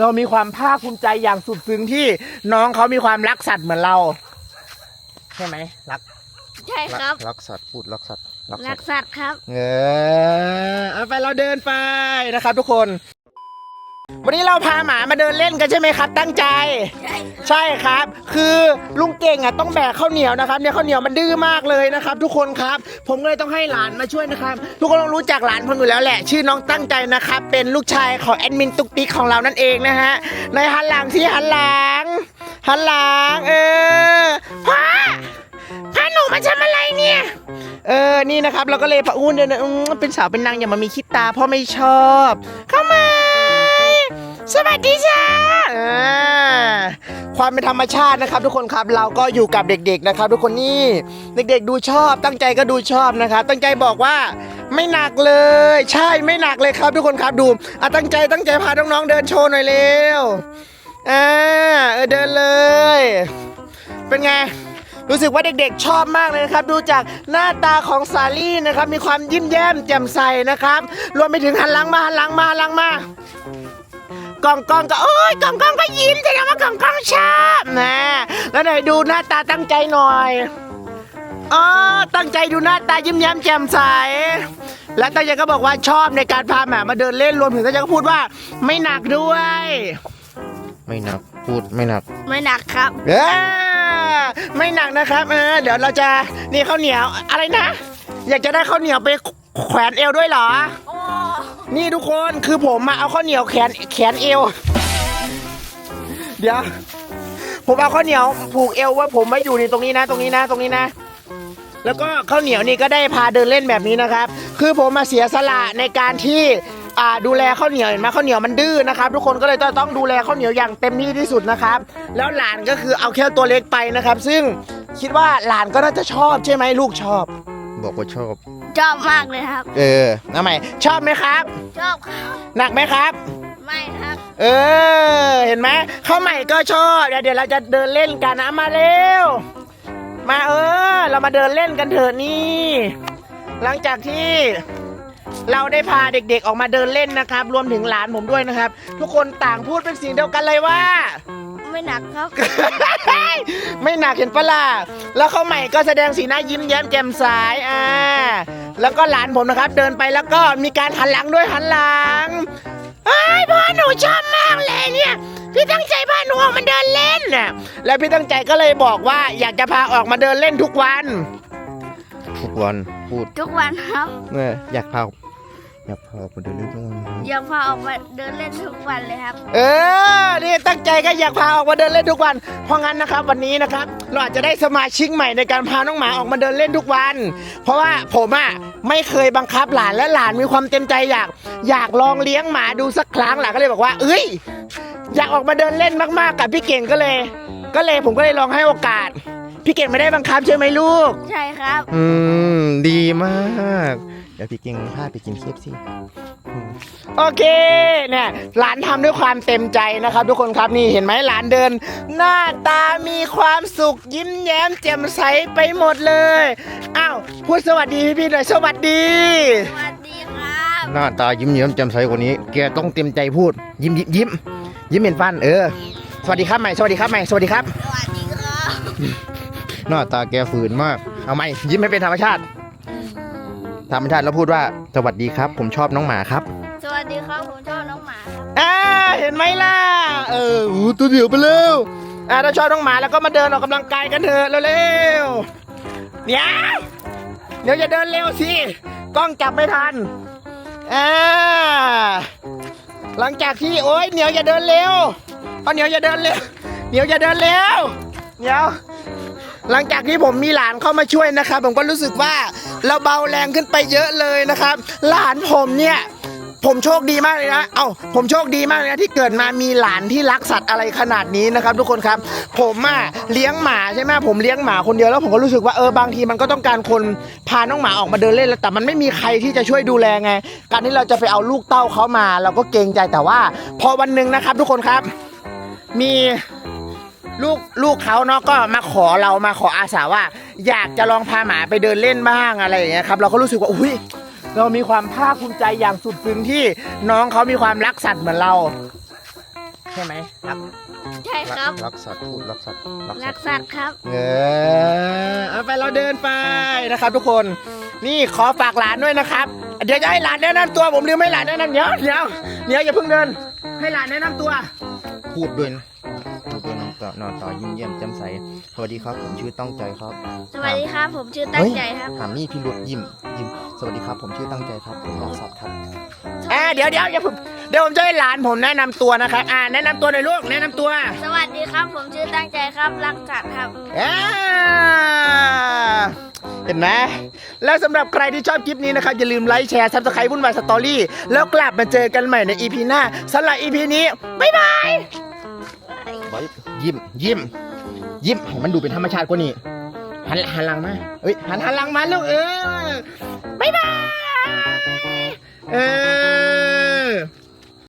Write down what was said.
เรามีความภาคภูมิใจอย่างสุดซึ้งที่น้องเขามีความรักสัตว์เหมือนเรา ใช่ไหมรักใช่ครับ รักสัตว์พูดรักสัตว์รักรัสักตว์สัตว์ครับ เออเอาไปเราเดินไปนะครับทุกคน วันนี้เราพาหมามาเดินเล่นกันใช่ไหมครับ ตั้งใจใช่ใช่ครับ คือลุงเก่งอะต้องแบกข้าวเหนียวนะครับเนี่ยข้าวเหนียวมันดื้อมากเลยนะครับ ทุกคนครับ ผมก็เลยต้องให้หลานมาช่วยนะครับ ทุกคนต้องรู้จักหลานผมอยู่แล้วแหละ ชื่อน้องตั้งใจนะครับ เป็นลูกชายของแอดมินตุ๊กติ๊กของเรานั่นเองนะฮะในหันหลังที่หันหลังหันหลังเออพ่อพาหนูมาทำอะไรเนี่ยเออนี่นะครับ เราก็เลยพะอุ้นเดินอืมเป็นสาวเป็นนางอย่ามามีคิดตาพ่อไม่ชอบ เข้ามา สวัสดีจ้าอ่าความเป็นธรรมชาตินะครับ ทุกคนครับเราก็อยู่กับเด็ก ๆนะครับ ทุกคนนี่เด็ก ๆ ดูชอบ ตั้งใจก็ดูชอบนะครับ ตั้งใจบอกว่าไม่หนักเลย ใช่ไม่หนักเลยครับ ทุกคนครับดูอะตั้งใจตั้งใจพาน้องๆเดินโชว์หน่อยเร็วอ่าเออเดินเลย เป็นไงรู้สึกว่าเด็กๆชอบมากเลยนะครับ ดูจากหน้าตาของสาลี่นะครับ มีความยิ้มแย้มแจ่มใสนะครับ รวมไปถึงหันหลังมาหันหลังมาหันหลังมา กล่องกองก็โอ้ยกล่องกองก็ยิ้มแสดงว่ากล่องกองชอบนะแล้วไหนดูหน้าตาตั้งใจหน่อยอ๋อตั้งใจดูหน้าตายิ้มแย้มแจ่มใส และตั้งใจก็บอกว่าชอบในการพาหมามาเดินเล่นรวมถึงตั้งใจก็พูดว่าไม่หนักด้วย ไม่หนักพูดไม่หนัก ไม่หนักครับเออไม่หนักนะครับเออเดี๋ยวเราจะนี่ข้าวเหนียวอะไรนะ อยากจะได้ข้าวเหนียวไปแขวนเอวด้วยเหรอโอ้ นี่ทุกคนคือผมมาเอาข้าวเหนียวแขนแขนเอว เดี๋ยว ผมเอาข้าวเหนียวผูกเอวว่าผมมาอยู่ในตรงนี้นะ ตรงนี้นะ ตรงนี้นะ แล้วก็ข้าวเหนียวนี่ก็ได้พาเดินเล่นแบบนี้นะครับ คือผมมาเสียสละในการที่ดูแลข้าวเหนียวเห็นไหมข้าวเหนียวมันดื้อนะครับ ทุกคนก็เลยต้องดูแลข้าวเหนียวอย่างเต็มที่ที่สุดนะครับ แล้วหลานก็คือเอาแค่ตัวเล็กไปนะครับ ซึ่งคิดว่าหลานก็น่าจะชอบใช่ไหมลูกชอบ บอกว่าชอบ ชอบมากเลยครับ เออทำไมชอบไหมครับ ชอบครับหนักไหมครับ ไม่ครับ เออ เห็นไหมข้าวใหม่ก็ชอบเดี๋ยวเดี๋ยวเราจะเดินเล่นกันนะมาเร็ว มาเออ เรามาเดินเล่นกันเถอะนี่ หลังจากที่เราได้พาเด็กๆออกมาเดินเล่นนะครับ รวมถึงหลานผมด้วยนะครับ ทุกคนต่างพูดเป็นเสียงเดียวกันเลยว่า ไม่หนักครับ ไม่หนักเห็นปะล่ะแล้วเขาใหม่ก็แสดงสีหน้ายิ้มแย้มแจ่มใสอ่า แล้วก็หลานผมนะครับ เดินไปแล้วก็มีการหันหลังด้วยหันหลังไอ้ยพ่อหนูชอบมากเลยเนี่ย พี่ตั้งใจพาหนูออกมาเดินเล่นน่ะแล้วพี่ตั้งใจก็เลยบอกว่าอยากจะพาออกมาเดินเล่นทุกวัน ทุกวันพูดทุกวันครับ เนี่ยอยากพา อยากพาออกมาเดินเล่นทุกวันอยากพาออกมาเดินเล่นทุกวันเลยครับ เออ นี่ตั้งใจก็อยากพาออกมาเดินเล่นทุกวัน เพราะงั้นนะครับวันนี้นะครับ เราอาจจะได้สมาชิกใหม่ในการพาน้องหมาออกมาเดินเล่นทุกวัน เพราะว่าผมอะไม่เคยบังคับหลานและหลานมีความเต็มใจอยากอยากลองเลี้ยงหมาดูสักครั้งหลานก็เลยบอกว่า เอ้ย อยากออกมาเดินเล่นมากๆกับพี่เก่งก็เลย ก็เลยผมก็เลยลองให้โอกาส พี่เก่งไม่ได้บังคับใช่ไหมลูก ใช่ครับ อืม ดีมาก เดี๋ยวพี่เก่งพาไปกินเคฟซีโอเคเนี่ยหลานทำด้วยความเต็มใจนะครับ ทุกคนครับนี่เห็นไหมหลานเดิน หน้าตามีความสุขยิ้มแย้มแจ่มใสไปหมดเลยอ้าวพูดสวัสดีพี่ๆหน่อยสวัสดี สวัสดีครับ หน้าตายิ้มแย้มแจ่มใสกว่านี้ แกต้องเต็มใจพูด ยิ้มยิ้มยิ้มยิ้มเห็นฟันเออ สวัสดีครับใหม่สวัสดีครับใหม่สวัสดีครับ สวัสดีครับ หน้าตาแกฝืนมาก เอาไหมยิ้มให้เป็นธรรมชาติ ธรรมชาติแล้วพูดว่าสวัสดีครับ ผมชอบน้องหมาครับสวัสดีครับผมชอบน้องหมาครับอ่าเห็นไหมล่ะเอออู้ตัวเดียวไปเร็วอ่าถ้าชอบน้องหมาแล้วก็มาเดินออกกำลังกายกันเถอะเร็วๆเดี๋ยวเดี๋ยวจะเดินเร็วสิกล้องจับไม่ทันอ่าหลังจากที่โอ๊ยเหนียวอย่าเดินเร็วเอาเหนียวอย่าเดินเร็วเหนียวอย่าเดินเร็วเหนียวหลังจากที่ผมมีหลานเข้ามาช่วยนะครับผมก็รู้สึกว่า เราเบาแรงขึ้นไปเยอะเลยนะครับ หลานผมเนี่ยผมโชคดีมากเลยนะ เอ้า ผมโชคดีมากเลยนะที่เกิดมามีหลานที่รักสัตว์อะไรขนาดนี้นะครับ ทุกคนครับ ผมอะเลี้ยงหมาใช่ไหมผมเลี้ยงหมาคนเดียวแล้วผมก็รู้สึกว่าเออบางทีมันก็ต้องการคนพาน้องหมาออกมาเดินเล่นแล้วแต่มันไม่มีใครที่จะช่วยดูแลไง การที่เราจะไปเอาลูกเต้าเขามา เราก็เกรงใจแต่ว่า พอวันหนึ่งนะครับ ทุกคนครับ มี ลูกลูกเขาเนาะก็มาขอเรามาขออาสาว่า อยากจะลองพาหมาไปเดินเล่นบ้างอะไรอย่างเงี้ยครับเราก็รู้สึกว่าอุ้ยเรามีความภาคภูมิใจอย่างสุดซึ้งที่น้องเขามีความรักสัตว์เหมือนเรา ใช่ไหมครับใช่ครับ รักสัตว์พูดรักสัตว์รักสัตว์ครับ เออเอาไปเราเดินไปนะครับ ทุกคนนี่ขอฝากหลานด้วยนะครับ เดี๋ยวจะให้หลานแนะนำตัวผมลืมให้หลานแนะนำเดี๋ยวเดี๋ยวเดี๋ยวอย่าเพิ่งเดิน ให้หลานแนะนำตัว พูดด้วยนะพู ดด้วยน้องต่อนอนต่อยิ้มเยี่ยมแจ่มใสสวัสดีครับผมชื่อตั้งใจครับ สวัสดีครับ ผมชื่อตั้งใจครับหามี่พี่รุดยิ้มยิ้มสวัสดีครับ ผมชื่อตั้งใจครับผมรักสัตว์ครับอ่าเดี๋ยวเดี๋ยวอย่าเพิ่งเดี๋ยวผมจะให้หลานผมแนะนำตัวนะครับอ่าแนะนำตัวหน่อยลูกแนะนำตัว สวัสดีครับ ผมชื่อตั้งใจครับรักสัตว์ครับอ่าเห็นไหมแล้วสำหรับใครที่ชอบคลิปนี้นะครับ อย่าลืมไลค์แชร์ซับสไครต์วุ่นวายสตอรี่แล้วกลับมาเจอกันใหม่ในอีพีหน้าสำหรับอีพีนี้ บ๊ายบาย บายยิ้มยิ้มยิ้มให้มันดูเป็นธรรมชาติกว่านี้หันหันหลังมาเอ้ยหันหันหลังมาลูกเออบ๊ายบายเออ